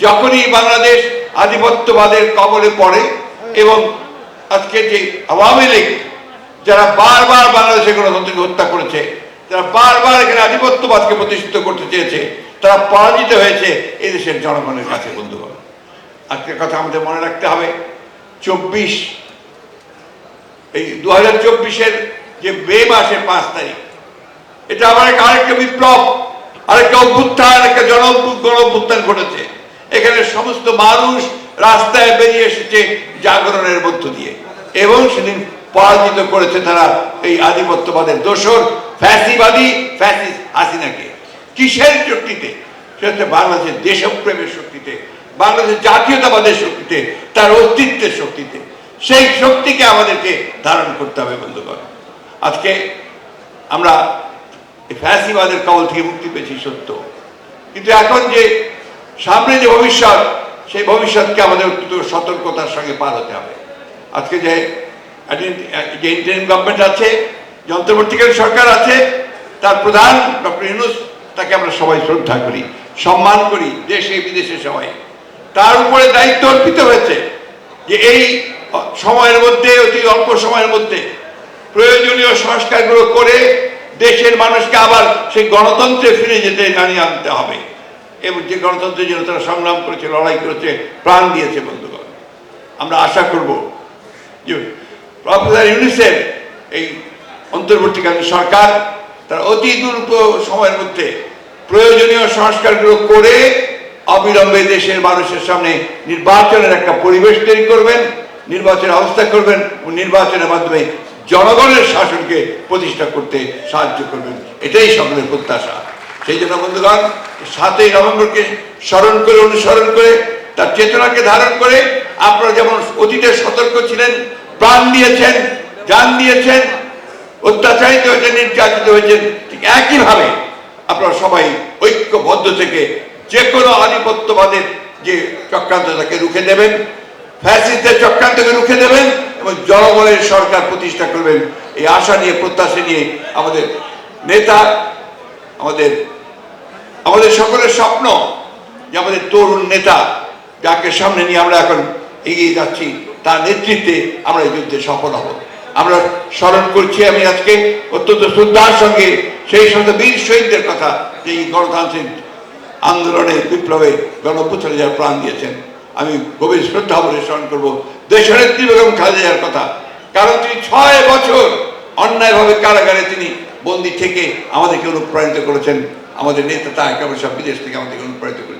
যখনই বাংলাদেশ আধিপত্যবাদের কবলে পড়ে এবং আজকে যে আওয়ামী লীগ যারা বারবার বাংলাদেশের গণতন্ত্রকে হত্যা করেছে, যারা বারবার এখানে আধিপত্যবাদকে প্রতিষ্ঠিত করতে চেয়েছে, তারা পরাজিত হয়েছে এই দেশের জনগণের কাছে, বন্ধুগণ। আজকের কথা আমাদের মনে রাখতে হবে, চব্বিশ এই দু হাজার চব্বিশের যে মে মাসের পাঁচ তারিখ, এটা একটা আরেকটা বিপ্লব, আরেকটা অভ্যুত্থান, একটা জন গণ অভ্যুত্থান ঘটেছে। এখানে সমস্ত মানুষ রাস্তায় বেরিয়ে এসেছে জাগরণের মধ্য দিয়ে। এবং সেদিন পরাজিত করেছে তারা এই আধিপত্যবাদের দোষর, ফ্যাসিবাদী, ফ্যাসিস হাসিনাকে। কিসের শক্তিতে? সেটা বাংলাদেশের দেশপ্রেমের শক্তিতে, বাংলাদেশের জাতীয়তাবাদের শক্তিতে, তার অস্তিত্বের শক্তিতে। সেই শক্তিকে আমাদেরকে ধারণ করতে হবে, বন্ধুগণ। আজকে আমরা ফ্যাসিবাদের কবল থেকে মুক্তি পেয়েছি সত্য। কিন্তু এখন যে সামনে যে ভবিষ্যৎ, সেই ভবিষ্যৎকে আমাদের সতর্কতার সঙ্গে পার হতে হবে। আজকে যে যে ইন্টারিম গভর্নমেন্ট আছে, যে অন্তর্বর্তীকালীন সরকার আছে, তার প্রধান ডক্টর ইউনুস, তাকে আমরা সবাই শ্রদ্ধা করি, সম্মান করি, দেশে, বিদেশে সবাই। তার উপরে দায়িত্ব অর্পিত হয়েছে যে এই সময়ের মধ্যে, অতি অল্প সময়ের মধ্যে প্রয়োজনীয় সংস্কারগুলো করে দেশের মানুষকে আবার সেই গণতন্ত্রে ফিরে যেতে জানিয়ে আনতে হবে। এবং যে গণতন্ত্রের জন্য তারা সংগ্রাম করেছে, লড়াই করেছে, প্রাণ দিয়েছে বন্ধুগণ। আমরা আশা করব যে প্রফেসর ইউনিসেফ, এই অন্তর্বর্তীকালীন সরকার, তার অতি দ্রুত সময়ের মধ্যে প্রয়োজনীয় সংস্কারগুলো করে অবিলম্বে দেশের মানুষের সামনে নির্বাচনের একটা পরিবেশ তৈরি করবেন, নির্বাচনের অবস্থা করবেন নির্বাচনের মাধ্যমে জনগণের শাসনকে প্রতিষ্ঠা করতে সাহায্য করবেন। এটাই সকলের প্রত্যাশা। সেই জন্য বন্ধুগণ, সাতই নভেম্বরকে স্মরণ করে, অনুসরণ করে, তার চেতনাকে ধারণ করে আপনারা যেমন অতীতে সতর্ক ছিলেন, প্রাণ দিয়েছেন, জান দিয়েছেন, অত্যাচারিত হয়েছেন, নির্যাতিত হয়েছেন, ঠিক একইভাবে আপনারা সবাই ঐক্যবদ্ধ থেকে যে কোনো আধিপত্যবাদের যে চক্রান্ত তাকে রুখে দেবেন, ফ্যাসিস্টদের চক্রান্তকে রুখে দেবেন এবং জনগণের সরকার প্রতিষ্ঠা করবেন, এই আশা নিয়ে, প্রত্যাশা নিয়ে আমাদের নেতা আমাদের আমাদের সকলের স্বপ্ন যে আমাদের তরুণ নেতা যাকে সামনে নিয়ে আমরা এখন এগিয়ে যাচ্ছি, তার নেতৃত্বে আমরা এই যুদ্ধে সফল হব। আমরা স্মরণ করছি আমি আজকে অত্যন্ত শ্রদ্ধার সঙ্গে সেই সমস্ত বীর শহীদদের কথা যে গণতান্ত্রিক আন্দোলনে বিপ্লবে গণপুত্রে যারা প্রাণ দিয়েছেন, আমি গভীর শ্রদ্ধা বলে স্মরণ করব। দেশনেত্রী বেগম খালেদার কথা, কারণ তিনি ছয় বছর অন্যায়ভাবে কারাগারে তিনি বন্দী থেকে আমাদেরকে অনুপ্রাণিত করেছেন। আমাদের নেতা তা একেবারে সব বিদেশ থেকে আমাদেরকে অনুপ্রাণিত করেছেন।